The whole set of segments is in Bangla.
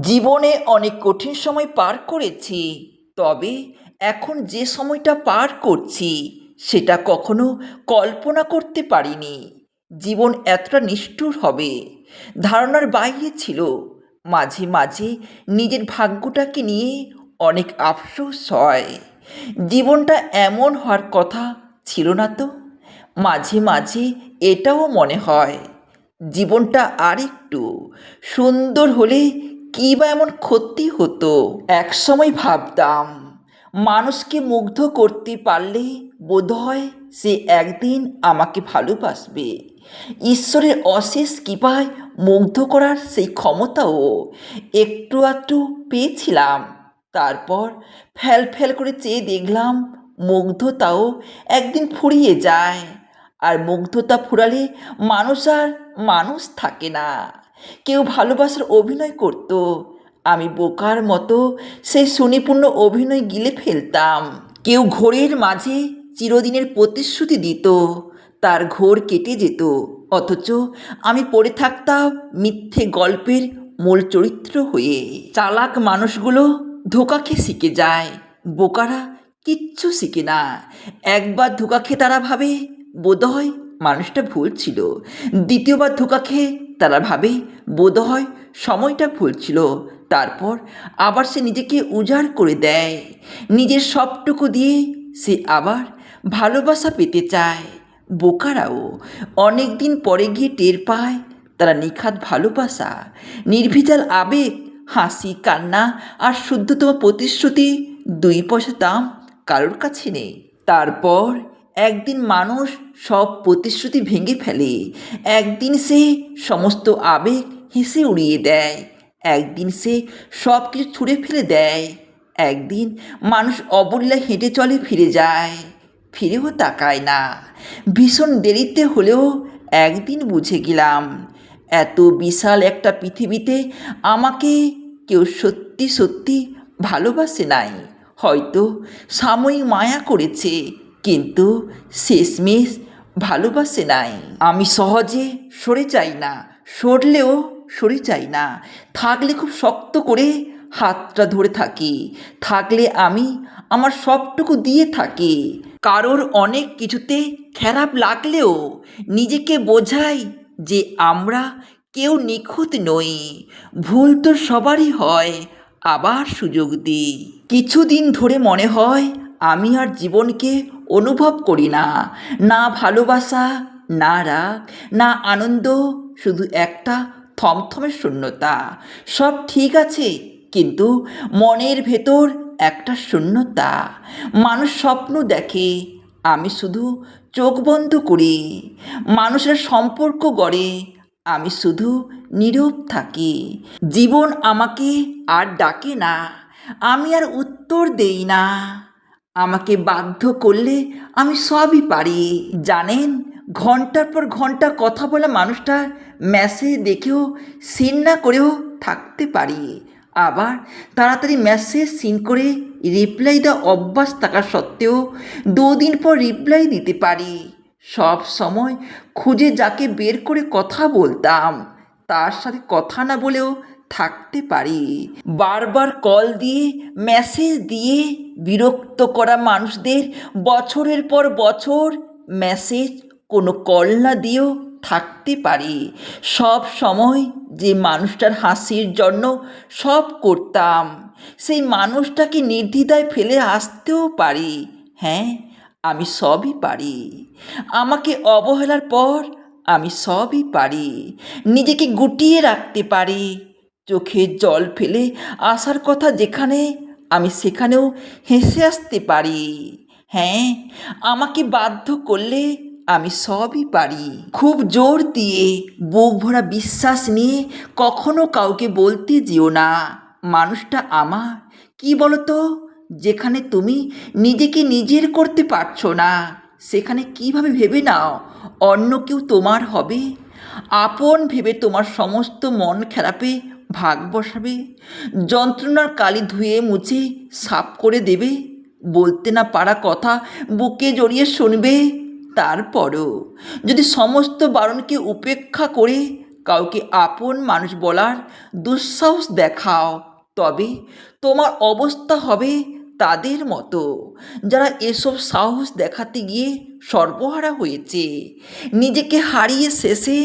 জীবনে অনেক কঠিন সময় পার করেছি, তবে এখন যে সময়টা পার করছি, সেটা কখনো কল্পনা করতে পারিনি। জীবন এতটা নিষ্ঠুর হবে, ধারণার বাইরে ছিল। মাঝে মাঝে নিজের ভাগ্যটাকে নিয়ে অনেক আফসোস হয়। জীবনটা এমন হওয়ার কথা ছিল না তো। মাঝে মাঝে এটাও মনে হয়, জীবনটা আরেকটু সুন্দর হলে কী বা এমন ক্ষতি হতো? একসময় ভাবতাম, মানুষকে মুগ্ধ করতে পারলে বোধহয় সে একদিন আমাকে ভালোবাসবে। ঈশ্বরের অশেষ কৃপায় মুগ্ধ করার সেই ক্ষমতাও একটু আধটু পেয়েছিলাম। তারপর ফ্যাল ফ্যাল করে চেয়ে দেখলাম, মুগ্ধতাও একদিন ফুরিয়ে যায়। আর মুগ্ধতা ফুরালে মানুষ আর মানুষ থাকে না। কেউ ভালোবাসার অভিনয় করত। আমি বোকার মতো সেই সুনিপূর্ণ অভিনয় গিলে ফেলতাম। কেউ ঘোরের মাঝে চিরদিনের প্রতিশ্রুতি দিত। তার ঘোর কেটে যেত। অথচ আমি পড়ে থাকতাম মিথ্যে গল্পের মূল চরিত্র হয়ে। চালাক মানুষগুলো ধোকা খেয়ে শিখে যায়। বোকারা কিচ্ছু শিখে না। একবার ধোকা খেয়ে তারা ভাবে, বোধহয় মানুষটা ভুল ছিল। দ্বিতীয়বার ধোকা খেয়ে তারা ভাবে বোধহয় সময়টা ভুল ছিল তারপর আবার সে নিজেকে উজাড় করে দেয়। নিজের সবটুকু দিয়ে সে আবার ভালোবাসা পেতে চায়। বোকারাও অনেক দিন পরে গিয়ে টের পায় তারা নিখাত ভালোবাসা, নির্ভিজাল আবেগ, হাসি, কান্না আর শুদ্ধতম প্রতিশ্রুতি, দুই পয়সা দাম কারোর কাছে নেই। তারপর একদিন মানুষ সব প্রতিশ্রুতি ভেঙে ফেলে। একদিন সে সমস্ত আবেগ হেসে উড়িয়ে দেয়। একদিন সে সব কিছু ছুঁড়ে ফেলে দেয়। একদিন মানুষ অবলীলায় হেঁটে চলে ফিরে যায়। ফিরেও তাকায় না। ভীষণ দেরিতে হলেও একদিন বুঝে গেলাম, এত বিশাল একটা পৃথিবীতে আমাকে কেউ সত্যি সত্যি ভালোবাসে নাই। হয়তো সাময়িক মায়া করেছে। কিন্তু শেষমেশ ভালোবাসে নাই। আমি সহজে সরে যাই না, সরলেও সরে যাই না। থাকলে খুব শক্ত করে হাতটা ধরে থাকি। থাকলে আমি আমার সবটুকু দিয়ে থাকি। কারোর অনেক কিছুতে খারাপ লাগলেও নিজেকে বোঝাই যে আমরা কেউ নিখুঁত নই। ভুল তো সবারই হয়, আবার সুযোগ দিই। কিছুদিন ধরে মনে হয় আমি আর জীবনকে অনুভব করি না। না ভালোবাসা, না রাগ, না আনন্দ, শুধু একটা থমথমে শূন্যতা। সব ঠিক আছে, কিন্তু মনের ভেতর একটা শূন্যতা। মানুষ স্বপ্ন দেখে, আমি শুধু চোখ বন্ধ করি। মানুষের সম্পর্ক গড়ে, আমি শুধু নীরব থাকি। জীবন আমাকে আর ডাকে না, আমি আর উত্তর দেই না। আমাকে বাধ্য করলে আমি সবই পারি। জানেন, ঘণ্টার পর ঘণ্টা কথা বলা মানুষটা মেসেজ দেখেও সিন না করেও থাকতে পারি। আবার তাড়াতাড়ি মেসেজ সিন করে রিপ্লাই দেওয়া অভ্যাস থাকা সত্ত্বেও দুদিন পর রিপ্লাই দিতে পারি। সব সময় খুঁজে যাকে বের করে কথা বলতাম, তার সাথে কথা না বলেও থাকতে পারি। বারবার কল দিয়ে, মেসেজ দিয়ে বিরক্ত করা মানুষদের, বছরের পর বছর মেসেজ, কোনো কল না দিয়েও থাকতে পারি। সব সময় যে মানুষটার হাসির জন্য সব করতাম, সেই মানুষটাকে নির্দ্বিধায় ফেলে আসতেও পারি। হ্যাঁ আমি সবই পারি। আমাকে অবহেলার পর আমি সবই পারি। নিজেকে গুটিয়ে রাখতে পারি। চোখে জল ফেলে আসার কথা যেখানে, আমি সেখানেও হেসে আসতে পারি। হ্যাঁ আমাকে বাধ্য করলে আমি সবই পারি। খুব জোর দিয়ে বুক ভরা বিশ্বাস নিয়ে কখনো কাউকে বলতে যেও না। মানুষটা আমার, কি বলতো? যেখানে তুমি নিজেকে নিজের করতে পারছ না, সেখানে কীভাবে ভেবে নাও? অন্য কেউ তোমার হবে। আপন ভেবে তোমার সমস্ত মন খারাপে ভাগ বসাবে, যন্ত্রণার কালি ধুয়ে মুছে সাফ করে দেবে, বলতে না পারা কথা বুকে জড়িয়ে শুনবে। তারপরও যদি সমস্ত বারণকে উপেক্ষা করে কাউকে আপন মানুষ বলার দুঃসাহস দেখাও, তবে তোমার অবস্থা হবে তাদের মতো, যারা এসব সাহস দেখাতে গিয়ে সর্বহারা হয়েছে। নিজেকে হারিয়ে শেষে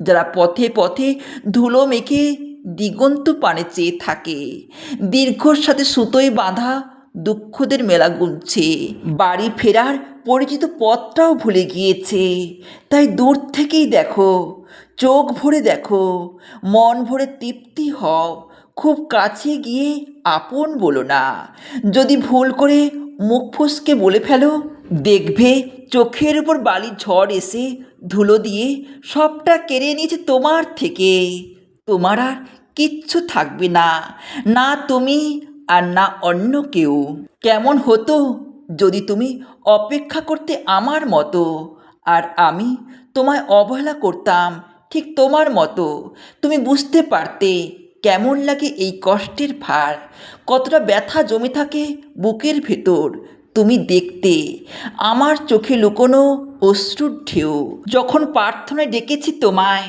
যারা পথে পথে ধুলো মেখে দিগন্ত পানে চেয়ে থাকে। দীর্ঘর সাথে সুতোয় বাঁধা দুঃখদের মেলা গুনছে। বাড়ি ফেরার পরিচিত পথটাও ভুলে গিয়েছে। তাই দূর থেকেই দেখো, চোখ ভরে দেখো, মন ভরে তৃপ্তি হও, খুব কাছে গিয়ে আপন বলো না। যদি ভুল করে মুখ ফসকে বলে ফেলো, দেখবে চোখের উপর বালির ঝড় এসে ধুলো দিয়ে সবটা কেড়ে নিয়েছে তোমার থেকে। তোমার আর কিচ্ছু থাকবে না না তুমি আর না অন্য কেউ। কেমন হতো যদি তুমি অপেক্ষা করতে আমার মতো, আর আমি তোমায় অবহেলা করতাম ঠিক তোমার মতো। তুমি বুঝতে পারতে কেমন লাগে এই কষ্টের ভার, কতটা ব্যথা জমে থাকে বুকের ভেতর। তুমি দেখতে আমার চোখে লুকোনো অশ্রুর ঢেউ। যখন প্রার্থনায় ডেকেছি তোমায়,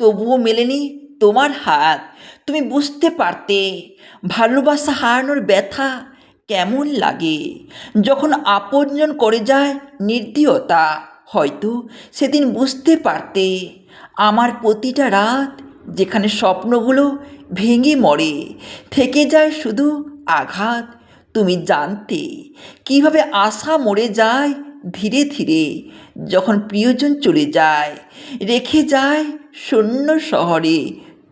তবুও মেলেনি তোমার হাত। তুমি বুঝতে পারতে, ভালোবাসা হারানোর ব্যথা কেমন লাগে। যখন আপনজন করে যায় নির্দীয়তা, হয়তো সেদিন বুঝতে পারতে, আমার প্রতিটা রাত যেখানে স্বপ্নগুলো ভেঙে মরে, থেকে যায় শুধু আঘাত। তুমি জানতে কীভাবে আশা মরে যায় ধীরে ধীরে, যখন প্রিয়জন চলে যায়, রেখে যায় শূন্য শহরে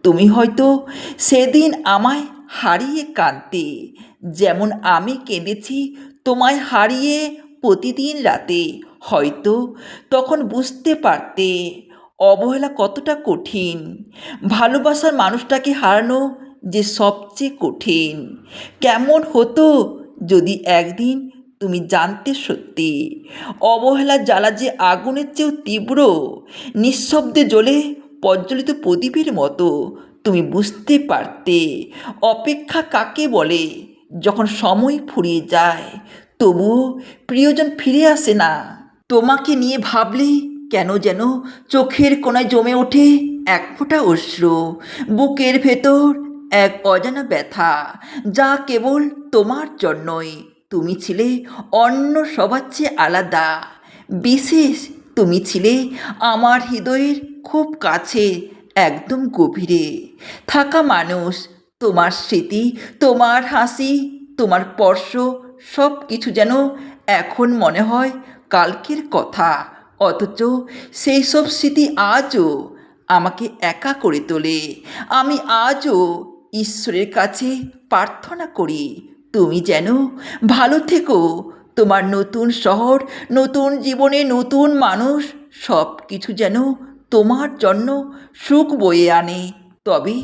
তুমি হয়তো সেদিন আমায় হারিয়ে কাঁদতে। যেমন আমি কেঁদেছি তোমায় হারিয়ে প্রতিদিন রাতে। হয়তো তখন বুঝতে পারতে অবহেলা কতটা কঠিন। ভালোবাসার মানুষটাকে হারানো যে সবচেয়ে কঠিন। কেমন হতো যদি একদিন তুমি জানতে সত্যি। অবহেলা জ্বালা যে আগুনের চেয়েও তীব্র, নিঃশব্দে জ্বলে প্রজ্বলিত প্রদীপের মতো। তুমি বুঝতে পারতে। অপেক্ষা কাকে বলে? যখন সময় ফুরিয়ে যায়, তবুও প্রিয়জন ফিরে আসে না। তোমাকে নিয়ে ভাবলে কেন যেন চোখের কোনায় জমে ওঠে এক ফোঁটা অশ্রু। বুকের ভেতর এক অজানা ব্যথা, যা কেবল তোমার জন্যই। তুমি ছিলে অন্য সবার চেয়ে আলাদা। বিশেষ তুমি ছিলে আমার হৃদয়ের খুব কাছে, একদম গভীরে। থাকা মানুষ, তোমার স্মৃতি, তোমার হাসি, তোমার স্পর্শ সব কিছু যেন এখন মনে হয় কালকের কথা। অথচ সেই সব স্মৃতি আজও আমাকে একা করে তোলে। আমি আজও ঈশ্বরের কাছে প্রার্থনা করি, তুমি যেন ভালো থেকো। তোমার নতুন শহর, নতুন জীবনে নতুন মানুষ সব কিছু যেন তোমার জন্য সুখ বয়ে আনে। তবে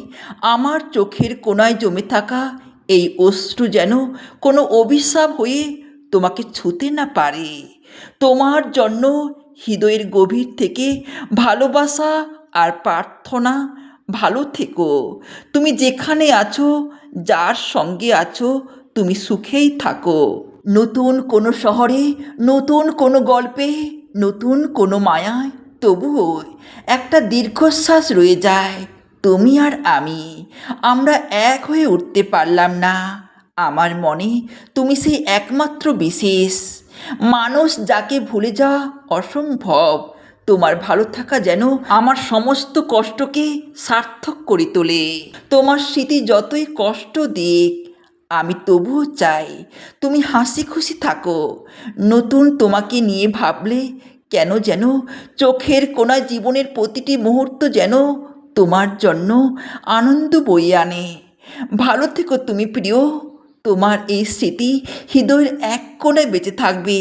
আমার চোখের কোনায় জমে থাকা এই অশ্রু যেন কোনো অভিশাপ হয়ে তোমাকে ছুতে না পারে। তোমার জন্য হৃদয়ের গভীর থেকে ভালোবাসা আর প্রার্থনা ভালো থেকো। তুমি যেখানে আছো, যার সঙ্গে আছো, তুমি সুখেই থাকো। নতুন কোনো শহরে, নতুন কোনো গল্পে, নতুন কোনো মায়ায় তবুও একটা দীর্ঘশ্বাস রয়ে যায়। তুমি আর আমি, আমরা এক হয়ে উঠতে পারলাম না। আমার মনে, তুমি সেই একমাত্র বিশেষ। মানুষ যাকে ভুলে যাওয়া অসম্ভব। তোমার ভালো থাকা যেন আমার সমস্ত কষ্টকে সার্থক করে তোলে। তোমার স্মৃতি যতই কষ্ট দিক, আমি তবুও চাই তুমি হাসি খুশি থাকো। নতুন তোমাকে নিয়ে ভাবলে কেন যেন চোখের কোনায় জীবনের প্রতিটি মুহূর্ত যেন তোমার জন্য আনন্দ বই আনে। ভালো থেকো তুমি প্রিয়। তোমার এই স্মৃতি হৃদয়ের এক কোণায় বেঁচে থাকবে।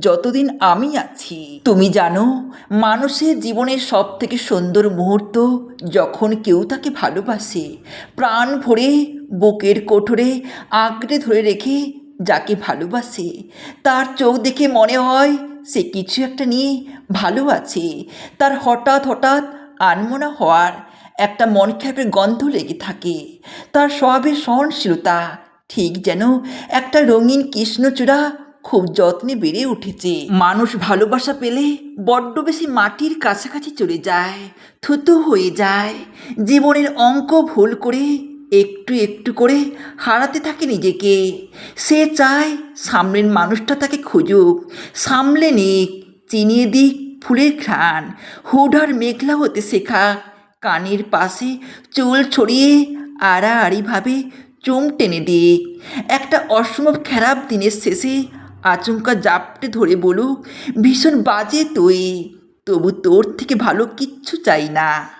যতদিন আমি আছি। তুমি জানো, মানুষের জীবনের সব থেকে সুন্দর মুহূর্ত যখন কেউ তাকে ভালোবাসে, প্রাণ ভরে, বুকের কোঠরে আঁকড়ে ধরে রেখে যাকে ভালোবাসে, তার চোখ দেখে মনে হয় সে কিছু একটা নিয়ে ভালো আছে। তার হঠাৎ হঠাৎ আনমনা হওয়ার একটা মন খারাপের গন্ধ লেগে থাকে। তার স্বভাবের সহনশীলতা ঠিক যেন একটা রঙিন কৃষ্ণচূড়া খুব যত্নে বেড়ে উঠেছে। মানুষ ভালোবাসা পেলে বড্ড বেশি মাটির কাছাকাছি চলে যায়, থুতু হয়ে যায়। জীবনের অঙ্ক ভুল করে একটু একটু করে হারাতে থাকে নিজেকে। সে চায় সামনের মানুষটা তাকে খুঁজুক। সামলে নিক, চিনিয়ে দিক ফুলের ঘ্রাণ। হুডার মেঘলা হতে শেখা। কানের পাশে চুল ছড়িয়ে আড়াআড়িভাবে চুম টেনে দিক। একটা অসম্ভব খারাপ দিনের শেষে আচমকা জাপটে ধরে বলুক, ভীষণ বাজে তুই। তবু তোর থেকে ভালো কিচ্ছু চাই না।